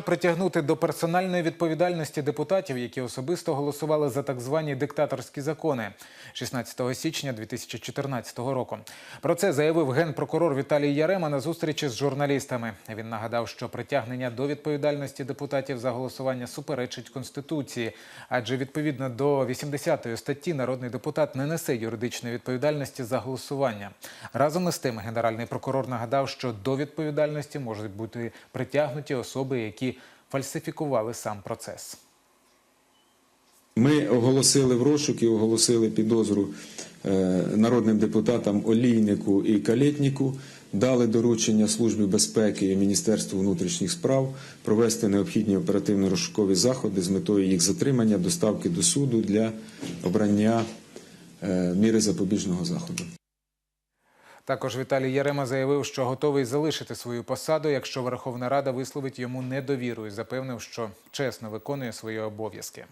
Притягнути до персональної відповідальності депутатів, які особисто голосували за так звані диктаторські закони 16 січня 2014 року. Про це заявив генпрокурор Віталій Ярема на зустрічі з журналістами. Він нагадав, що притягнення до відповідальності депутатів за голосування суперечить конституції, адже відповідно до 80 статті народний депутат не несе юридичної відповідальності за голосування. Разом із тим, генеральний прокурор нагадав, що до відповідальності можуть бути притягнуті особи, які фальсифікували сам процес. Ми оголосили в розшук і оголосили підозру е, народним депутатам Олійнику і Калєтніку, дали доручення Службі безпеки і Міністерству внутрішніх справ провести необхідні оперативно-розшукові заходи з метою їх затримання, доставки до суду для обрання е, міри запобіжного заходу. Також Віталій Ярема заявив, що готовий залишити свою посаду, якщо Верховна Рада висловить йому недовіру і запевнив, що чесно виконує свої обов'язки.